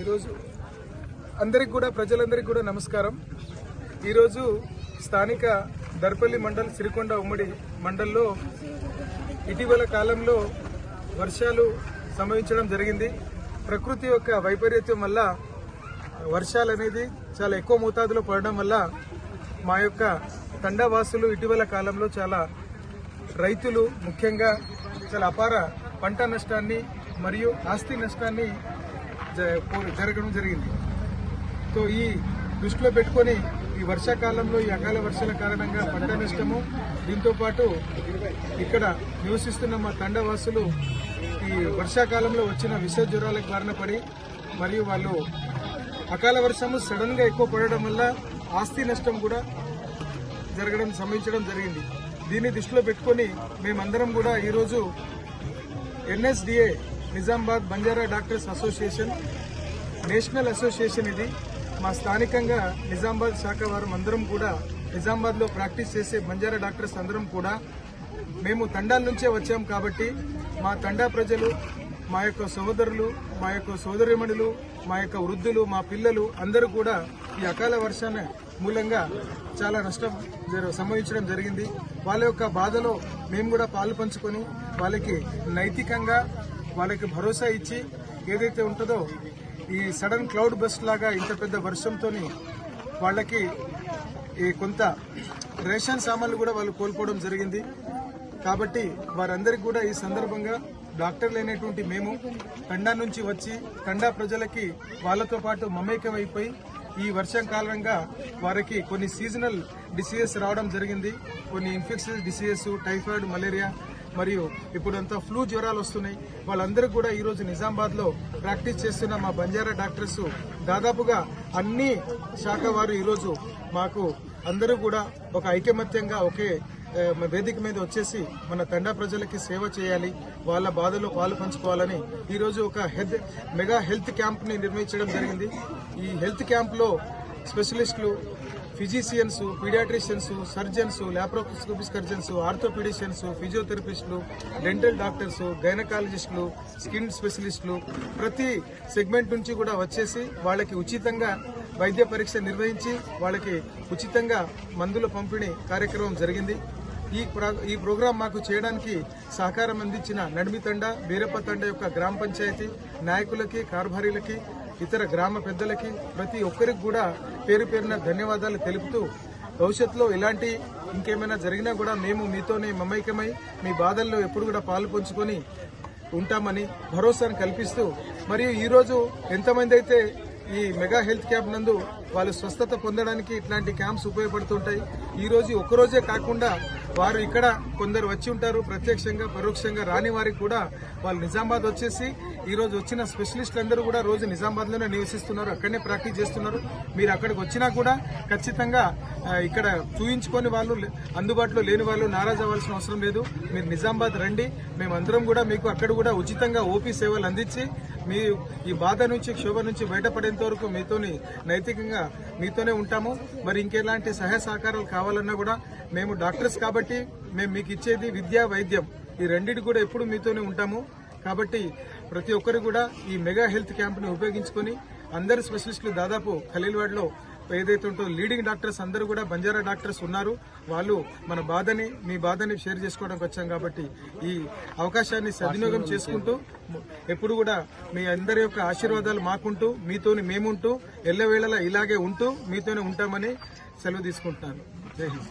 ఈరోజు అందరికి కూడా ప్రజలందరికీ కూడా నమస్కారం. ఈరోజు స్థానిక దర్పల్లి మండల్ సిరికొండ ఉమ్మడి మండల్లో ఇటీవల కాలంలో వర్షాలు సంభవించడం జరిగింది. ప్రకృతి యొక్క వైపరీత్యం వల్ల వర్షాలు అనేది చాలా ఎక్కువ మోతాదులో పడడం వల్ల మా యొక్క తండావాసులు ఇటీవల కాలంలో చాలా రైతులు ముఖ్యంగా చాలా అపార పంట నష్టాన్ని మరియు ఆస్తి నష్టాన్ని జరగడం జరిగింది. సో ఈ దృష్టిలో పెట్టుకొని ఈ వర్షాకాలంలో ఈ అకాల వర్షాల కారణంగా పంట నష్టము దీంతో పాటు ఇక్కడ నివసిస్తున్న మా తండవాసులు ఈ వర్షాకాలంలో వచ్చిన విష జ్వరాలకు కారణపడి మరియు వాళ్ళు అకాల వర్షము సడన్గా ఎక్కువ పడడం వల్ల ఆస్తి నష్టం కూడా జరగడం సంభవించడం జరిగింది. దీన్ని దృష్టిలో పెట్టుకొని మేమందరం కూడా ఈరోజు NSDA Nizamabad Banjara doctors association national association ఇది. మా స్థానికంగా నిజామాబాద్ శాఖ వారు అందరం కూడా నిజామాబాద్లో ప్రాక్టీస్ చేసే బంజారా డాక్టర్స్ అందరం కూడా మేము తండాల నుంచే వచ్చాం కాబట్టి మా తండా ప్రజలు మా యొక్క సహోదరులు మా యొక్క సోదరిమణులు మా యొక్క వృద్ధులు మా పిల్లలు అందరూ కూడా ఈ అకాల వర్షాన్ని మూలంగా చాలా నష్టం సంభవించడం జరిగింది. వాళ్ళ యొక్క బాధలో మేము కూడా పాలు పంచుకొని వాళ్ళకి నైతికంగా వాళ్ళకి భరోసా ఇచ్చి ఏదైతే ఉంటుందో ఈ సడన్ క్లౌడ్ బస్ట్ లాగా ఇంత పెద్ద వర్షంతోని వాళ్ళకి ఈ కొంత రేషన్ సామాన్లు కూడా వాళ్ళు కోల్పోవడం జరిగింది. కాబట్టి వారందరికీ కూడా ఈ సందర్భంగా డాక్టర్లు అయినటువంటి మేము తండా నుంచి వచ్చి తండా ప్రజలకి వాళ్ళతో పాటు మమేకం అయిపోయి ఈ వర్షం కారణంగా వారికి కొన్ని సీజనల్ డిసీజెస్ రావడం జరిగింది. కొన్ని ఇన్ఫెక్షన్స్ డిసీజెస్ టైఫాయిడ్ మలేరియా మరియు ఇప్పుడంతా ఫ్లూ జ్వరాలు వస్తున్నాయి. వాళ్ళందరూ కూడా ఈరోజు నిజామాబాద్లో నిజామాబాద్లో ప్రాక్టీస్ చేస్తున్న మా బంజారా డాక్టర్స్ దాదాపుగా అన్ని శాఖ వారు ఈరోజు మాకు అందరూ కూడా ఒక ఐకమత్యంగా ఒకే వేదిక మీద వచ్చేసి మన తండా ప్రజలకి సేవ చేయాలి వాళ్ళ బాధలో పాలు పంచుకోవాలని ఈరోజు ఒక హెల్త్ మెగా హెల్త్ క్యాంప్ని నిర్వహించడం జరిగింది. ఈ హెల్త్ క్యాంప్లో స్పెషలిస్టులు physicians pediatricians surgeons laparoscopic surgeons orthopedicians ఫిజియోథెరపిస్టులు dental doctors గైనకాలజిస్టులు స్కిన్ స్పెషలిస్టులు ప్రతి సెగ్మెంట్ నుంచి కూడా వచ్చేసి వాళ్ళకి ఉచితంగా వైద్య పరీక్ష నిర్వహించి వాళ్ళకి ఉచితంగా మందుల పంపిణీ కార్యక్రమం జరిగింది. ఈ ఈ ప్రోగ్రాం మాకు చేయడానికి సహకారం అందించిన నడిమి తండ బీరప్ప తండ యొక్క గ్రామ పంచాయతీ నాయకులకి కార్భారీలకి ఇతర గ్రామ పెద్దలకి ప్రతి ఒక్కరికి కూడా పేరు పేరున ధన్యవాదాలు తెలుపుతూ భవిష్యత్తులో ఇలాంటి ఇంకేమైనా జరిగినా కూడా మేము మీతోనే మమైకమై మీ బాధల్లో ఎప్పుడు కూడా పాలు పంచుకొని ఉంటామని భరోసాను కల్పిస్తూ మరియు ఈరోజు ఎంతమంది అయితే ఈ మెగా హెల్త్ క్యాంప్ నందు వాళ్ళు స్వస్థత పొందడానికి ఇట్లాంటి క్యాంప్స్ ఉపయోగపడుతుంటాయి. ఈ రోజు ఒక్కరోజే కాకుండా వారు ఇక్కడ కొందరు వచ్చి ఉంటారు. ప్రత్యక్షంగా పరోక్షంగా రాని వారికి కూడా వాళ్ళు నిజామాబాద్ వచ్చేసి ఈరోజు వచ్చిన స్పెషలిస్టులందరూ కూడా రోజు నిజామాబాద్లోనే నివసిస్తున్నారు. అక్కడనే ప్రాక్టీస్ చేస్తున్నారు. మీరు అక్కడికి వచ్చినా కూడా ఖచ్చితంగా ఇక్కడ చూయించుకొని వాళ్ళు అందుబాటులో లేని వాళ్ళు నారాజ్ అవ్వాల్సిన అవసరం లేదు. మీరు నిజామాబాద్ రండి. మేమందరం కూడా మీకు అక్కడ కూడా ఉచితంగా ఓపీ సేవలు అందించి మీ ఈ బాధ నుంచి క్షోభ నుంచి బయటపడేంత వరకు మీతోని నైతికంగా మీతోనే ఉంటాము. మరి ఇంకెలాంటి సహాయ సహకారాలు కావాలన్నా కూడా మేము డాక్టర్స్ కాబట్టి మేము మీకు ఇచ్చేది విద్య వైద్యం. ఈ రెండింటి కూడా ఎప్పుడు మీతోనే ఉంటాము. కాబట్టి ప్రతి ఒక్కరు కూడా ఈ మెగా హెల్త్ క్యాంప్ని ఉపయోగించుకొని అందరు స్పెషలిస్టులు దాదాపు ఖలీల్వాడ్లో ఏదైతే ఉంటుందో లీడింగ్ డాక్టర్స్ అందరూ కూడా బంజారా డాక్టర్స్ ఉన్నారు. వాళ్ళు మన బాధని మీ బాధని షేర్ చేసుకోవడానికి వచ్చాం కాబట్టి ఈ అవకాశాన్ని సద్వినియోగం చేసుకుంటూ ఎప్పుడు కూడా మీ అందరి యొక్క ఆశీర్వాదాలు మాకుంటూ మీతోని మేముంటూ ఎల్లవేళలా ఇలాగే ఉంటూ మీతోనే ఉంటామని సెలవు తీసుకుంటున్నాను. జై హింద్.